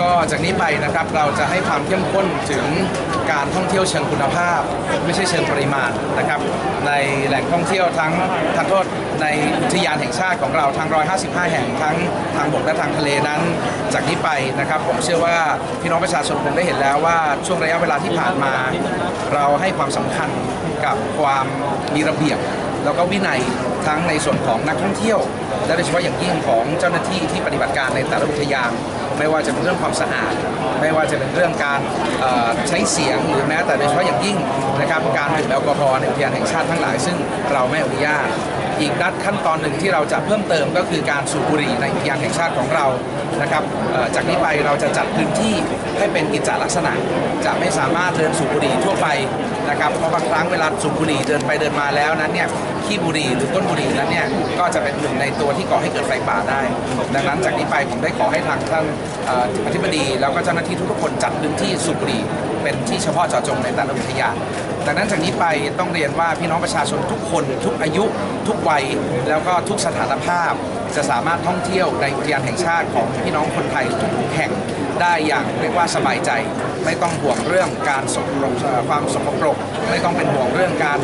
ก็จากนี้ไปนะครับเราจะให้ความเข้มข้นถึงการท่องเที่ยวเชิงคุณภาพ ไม่ใช่เชิงปริมาณนะครับ ในแหล่งท่องเที่ยวทั้งทานโทษในอุทยานแห่งชาติของเราทั้ง 155 แห่งทั้งทางบกและทางทะเลนั้น จากนี้ไปนะครับผมเชื่อว่าพี่น้องประชาชนคงได้เห็นแล้วว่าช่วงระยะเวลาที่ผ่านมา เราให้ความสำคัญกับความมีระเบียบแล้วก็วินัยทั้งในส่วนของนักท่องเที่ยว และโดยเฉพาะอย่างยิ่งของเจ้าหน้าที่ที่ปฏิบัติการในแต่ละอุทยาน ไม่ว่าจะเป็นเรื่องความสะอาด ไม่ว่าจะเป็นเรื่องการใช้เสียงหรือแม้แต่โดยเฉพาะอย่างยิ่งนะครับการดื่มแอลกอฮอล์ในอุทยานแห่งชาติทั้งหลาย ซึ่งเราไม่อนุญาตอีกด้านขั้นตอนหนึ่งที่เราจะเพิ่มเติมก็คือการสูบบุหรี่ในอุทยานแห่งชาติของเรานะครับจากนี้ไปเราจะจัดพื้นที่ให้เป็นกิจจลักษณะ จะไม่สามารถเดินสูบบุหรี่ทั่วไปนะครับเพราะบางครั้งเวลาสูบบุหรี่เดินไปเดินมาแล้วนั้นเนี่ยขี้บุหรี่หรือก้นบุหรี่นั้นเนี่ยก็จะเป็นหนึ่งในตัวที่ก่อให้เกิดไฟป่าได้ ดังนั้นจากนี้ไปผมได้ขอให้ทางท่านอธิบดีแล้วก็เจ้าหน้าที่ทุกคนจัดพื้นที่สูบบุหรี่เป็นที่เฉพาะเจาะจงในแต่ละอุทยานดังนั้นจากนี้ไปต้องเรียนว่าพี่น้องประชาชนทุกคน ทุกอายุ ทุกวัย แล้วก็ทุกสถานภาพ จะสามารถท่องเที่ยวในอุทยานแห่งชาติของพี่น้องคนไทยทุกๆแห่งได้อย่างเรียกว่าสบายใจ ไม่ต้องห่วงเรื่องการสกปรกความสกปรก ไม่ต้องเป็นห่วงเรื่องการ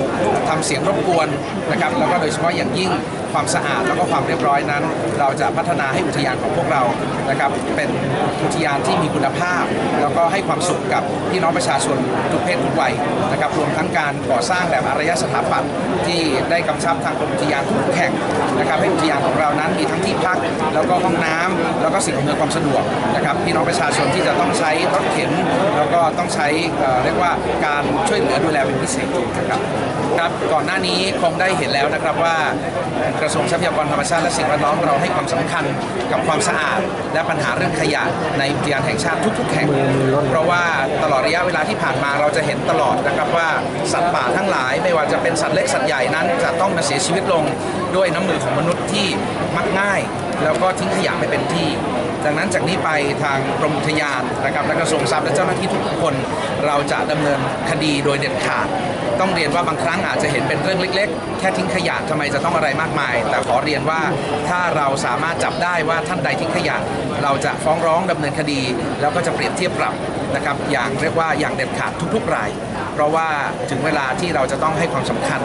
ทำเสียงรบกวนนะครับแล้วก็โดยเฉพาะอย่างยิ่งความสะอาดแล้วก็ความเรียบร้อยนั้น เราจะพัฒนาให้อุทยานของพวกเรานะครับเป็นอุทยานที่มีคุณภาพ แล้วก็ให้ความสุขกับพี่น้องประชาชนทุกเพศทุกวัยนะครับรวมทั้งการก่อสร้างแบบอารยสถาปัตย์ที่ได้กำชับทางกรมอุทยานทุกแห่งนะครับให้อุทยานของเรานั้นมีทั้งที่พัก แล้วก็ห้องน้ำแล้วก็สิ่งอำนวยความสะดวกนะครับพี่น้องประชาชนที่จะต้องใช้รถเข็นแล้วก็ต้องใช้เรียกว่าการช่วยเหลือดูแลเป็นพิเศษนะครับครับก่อนหน้านี้คงได้เห็นแล้วนะครับว่ากระทรวงทรัพยากรธรรมชาติและสิ่งแวดล้อมเราให้ความสำคัญกับความสะอาด และปัญหาเรื่องขยะในอุทยานแห่งชาติทุก ๆ แห่ง เพราะว่าตลอดระยะเวลาที่ผ่านมาเราจะเห็นตลอดนะครับว่าสัตว์ป่าทั้งหลายไม่ว่าจะเป็นสัตว์เล็กสัตว์ใหญ่นั้น จะต้องมาเสียชีวิตลงด้วยน้ำมือของมนุษย์ที่มักง่าย แล้วก็ทิ้งขยะไม่เป็นที่ ดังนั้นจากนี้ไปทางกรมอุทยานนะครับและกระทรวงทรัพย์และเจ้าหน้าที่ทุกคน เราจะดำเนินคดีโดยเด็ดขาด ต้องเรียนว่าบางครั้งอาจจะเห็นเป็นเรื่องเล็ก ๆ แค่ทิ้งขยะทำไมจะต้องอะไรมากมาย แต่ขอเรียนว่าถ้าเราสามารถจับได้ว่าท่านใดทิ้งขยะ เราจะฟ้องร้องดำเนินคดี แล้วก็จะเปรียบเทียบปรับนะครับอย่างเรียกว่าอย่างเด็ดขาดทุกๆราย เพราะว่าถึงเวลาที่เราจะต้องให้ความสำคัญ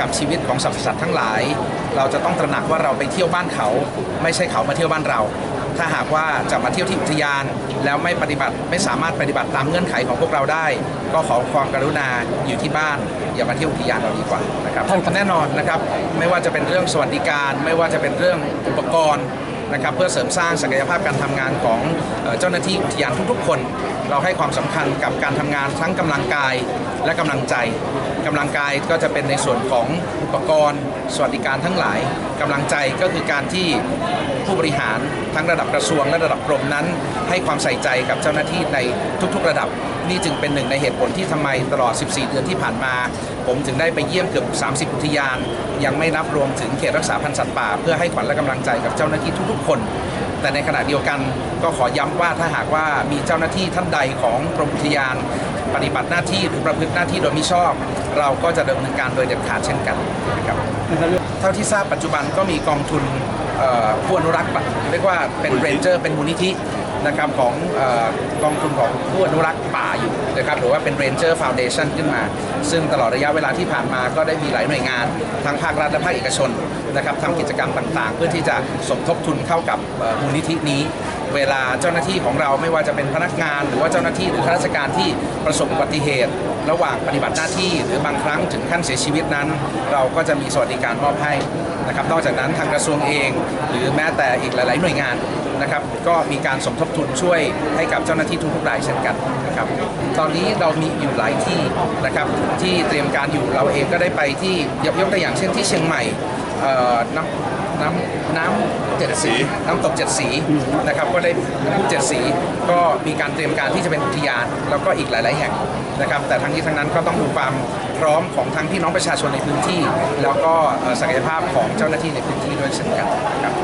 กับชีวิตของสรรพสัตว์ทั้งหลาย เราจะต้องตระหนักว่าเราไปเที่ยวบ้านเขา ไม่ใช่เขามาเที่ยวบ้านเรา ถ้าหากว่าจะมาเที่ยวที่อุทยาน แล้วไม่ปฏิบัติไม่สามารถปฏิบัติตามเงื่อนไขของพวกเราได้ ก็ขอความกรุณาอยู่ที่บ้านอย่ามาเที่ยวอุทยานเราดีกว่านะครับแน่นอนนะครับไม่ว่าจะเป็นเรื่องสวัสดิการ ไม่ว่าจะเป็นเรื่องอุปกรณ์นะครับเพื่อเสริมสร้างศักยภาพการทำงานของเอ่อเจ้าหน้าที่อุทยานทุกๆ คน เราให้ความสำคัญกับการทำงานทั้งกำลังกายและกำลังใจกำลังกายก็จะเป็นในส่วนของอุปกรณ์ สวัสดิการทั้งหลายกำลังใจก็คือการที่ผู้บริหารทั้งระดับกระทรวงและระดับกรมนั้น ให้ความใส่ใจกับเจ้าหน้าที่ในทุกๆ ระดับ นี่จึงเป็นหนึ่งในเหตุผลที่ทำไมตลอด 14 เดือนที่ผ่านมา ผมถึงได้ไปเยี่ยมเกือบ 30 อุทยาน ยังไม่นับรวมถึงเขตรักษาพันธุ์สัตว์ป่า เพื่อให้ขวัญและกำลังใจกับเจ้าหน้าที่ทุกๆ คน แต่ในขณะเดียวกันก็ขอย้ำว่าถ้าหากว่ามีเจ้าหน้าที่ท่านใดของกรมอุทยาน ปฏิบัติหน้าที่หรือประพฤติหน้าที่โดยมิชอบ เราก็จะดำเนินการโดยเด็ดขาดเช่นกันนะครับเท่าที่ทราบปัจจุบันก็มีกองทุนผู้อนุรักษ์ป่าเรียกว่าเป็นเรนเจอร์เป็นมูลนิธิ นะครับของกองทุนของผู้อนุรักษ์ป่าอยู่นะครับหรือว่าเป็น Ranger Foundation ขึ้นมา ซึ่งตลอดระยะเวลาที่ผ่านมาก็ได้มีหลายหน่วยงาน ทั้งภาครัฐและภาคเอกชนนะครับทำกิจกรรมต่างๆ เพื่อที่จะสมทบทุนเข้ากับมูลนิธินี้ เวลาเจ้าหน้าที่ของเราไม่ว่าจะเป็นพนักงาน หรือว่าเจ้าหน้าที่หรือข้าราชการที่ประสบอุบัติเหตุ ระหว่างปฏิบัติหน้าที่ หรือบางครั้งถึงขั้นเสียชีวิตนั้น เราก็จะมีสวัสดิการมอบให้นะครับนอกจากนั้นทางกระทรวงเอง หรือแม้แต่อีกหลาย ๆ หน่วยงานนะครับก็มีการสมทบทุนช่วยให้กับเจ้าหน้าที่ทุกๆรายเช่นกันนะครับตอนนี้เรามีอยู่หลายที่นะครับที่เตรียมการอยู่เราเองก็ได้ไปที่ยกยกตัวอย่างเช่นที่เชียงใหม่ น้ำน้ำเจ็ดสีน้ำตกเจ็ดสีนะครับก็ได้ผู้เจ็ดสีก็มีการเตรียมการที่จะเป็นอุทยาน แล้วก็อีกหลาย ๆ แห่งนะครับ แต่ทั้งนี้ทั้งนั้นก็ต้องดูความพร้อมของทั้งพี่น้องประชาชนในพื้นที่ แล้วก็ศักยภาพของเจ้าหน้าที่ในพื้นที่ด้วยเช่นกันนะครับ